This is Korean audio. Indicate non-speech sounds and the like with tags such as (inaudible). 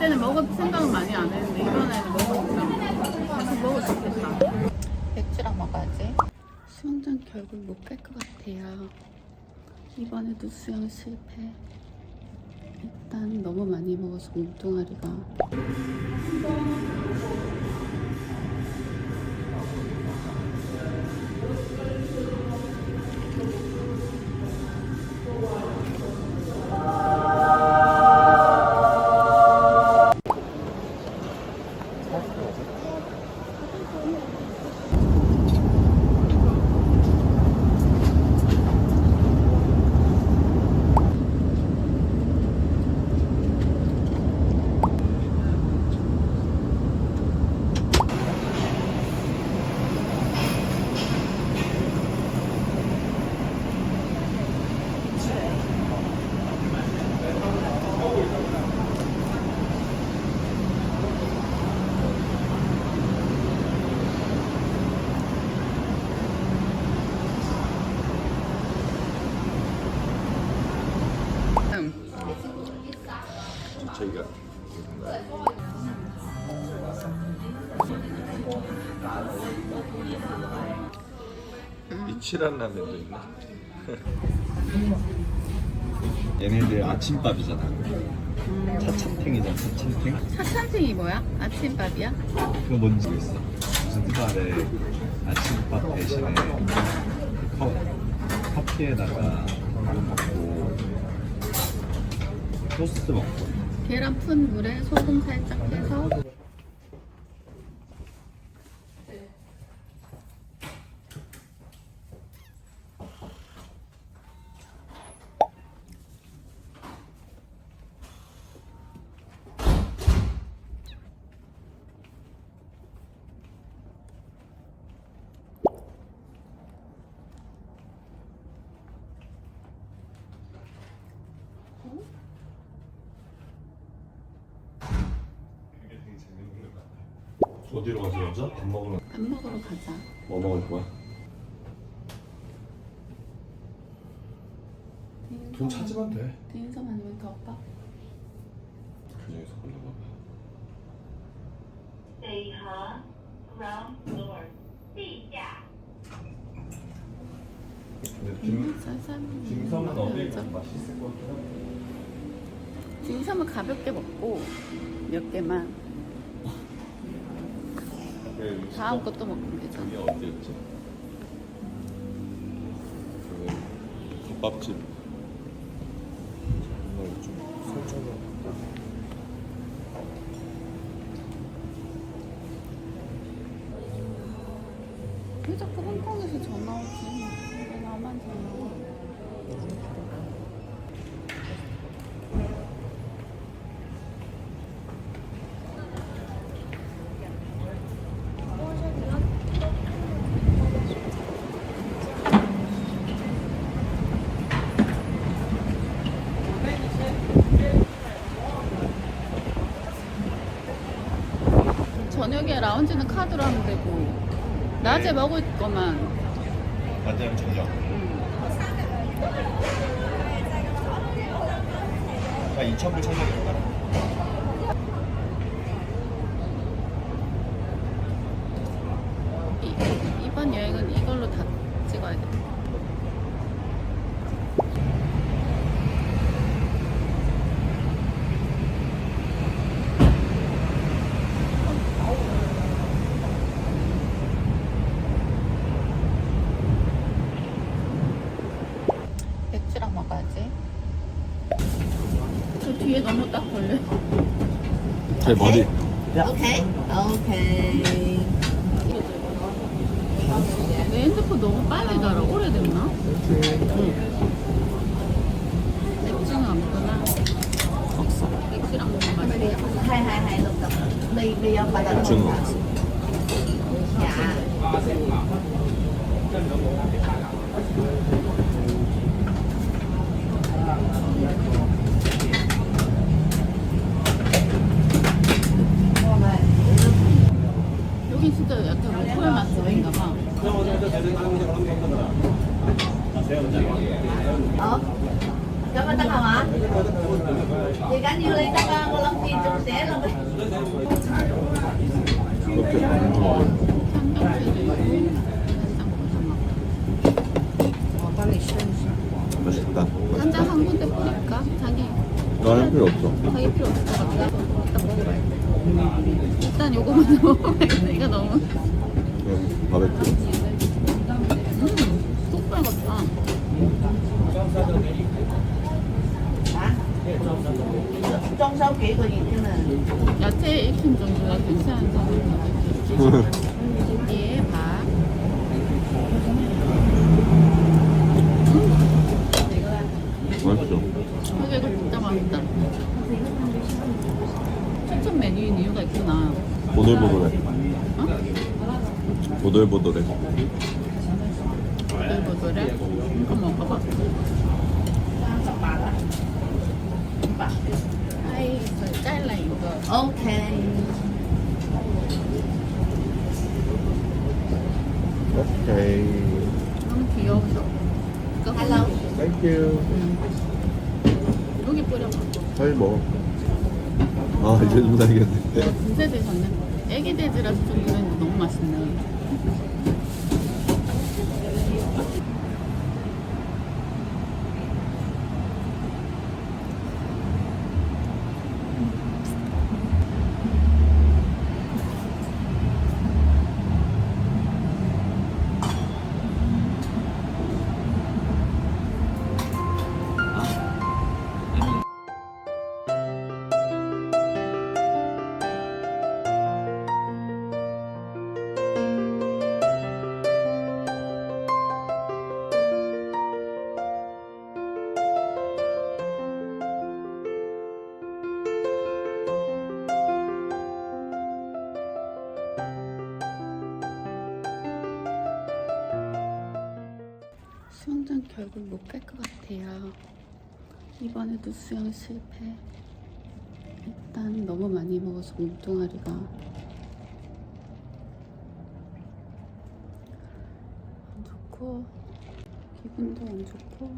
그때는 먹을 생각은 많이 안 했는데 이번에는 먹으니까 계속 먹을 수 있겠다. 맥주랑 먹어야지. 수영장 결국 못 갈 것 같아요. 이번에도 수영 실패. 일단 너무 많이 먹어서 몸뚱아리가 미칠한 라면도 있네. (laughs) 얘네들 아침밥이잖아. 차찬탱이잖아. 차찬탱? 차찬팅이 뭐야? 아침밥이야? 그거 뭔지 모르겠어. 무슨 뜻인데 아침밥 대신에 컵, 커피에다가 이거 먹고 토스트 먹고 계란 푼 물에 소금 살짝 해서 그게 되게 재밌는 것 같아. 어디로 가서 여자? 밥 먹으러 밥 먹으러 가자. 뭐 먹을 거야? 돈 찾으면 돼. 대인선 아니면 그 오빠? 그 중에서 골라봐. 딩섬은 음, 어디 음, 맛있을 것 같아? 진삼은 가볍게 먹고 몇 개만 다음 것도 먹으면 이게 되잖아. 어디였지? 그 덮밥집. 저녁에 라운지는 카드로 하면 되고 낮에 먹을 거만 낮에는 저녁. 아 2,000불 찾아야겠다. 이, 이번 여행은 이걸로 다 찍어야 돼. 맥주랑 먹어야지. 저 뒤에 너무 딱 걸려. 제 머리. Okay. Okay. 내 핸드폰 너무 빨리 달아. 오래됐나? 응. 맥주는 없구나. 없어. 맥주랑. Hai hai hai lục tập đi đi ông bà ta 준. Dạ. 여긴 진짜 약간 로컬 맛집인가 봐. Ốc Cho con tăng hồng hả? Thì cá nhiêu lên tăng con con long phi chung té luôn đấy 이렇게 가는 거 맛있다 남자 한 군데 뿌릴까? 자기 나는 필요 없어 자기 필요 없을 것 같아. 일단 먹어봐야 돼. 일단 요거 먼저 (laughs) 먹어봐야겠다. 이거 너무 그럼 바베큐. 음, của gì thế này? 야채 익힌 정도가 괜찮은 정도. (laughs) 여기에 밥. 맛있어. 이거 이거 진짜 맛있다. 추천 메뉴인 이유가 있구나. 보들보들해. 어? 보들보들해. 보들보들해? 이거 먹어봐. 아이, 저 잘라 이거. Ok. 오케이. 너무 귀여워서. Hello. 땡큐. 여기 뿌려봐. 잘 먹어. 아, 이제 좀 살겠네. 분쇄 되셨네. 애기 돼지라서 좀 너무 맛있네. 결국 못 갈 것 같아요. 이번에도 수영 실패. 일단 너무 많이 먹어서 몸뚱아리가 안 좋고 기분도 안 좋고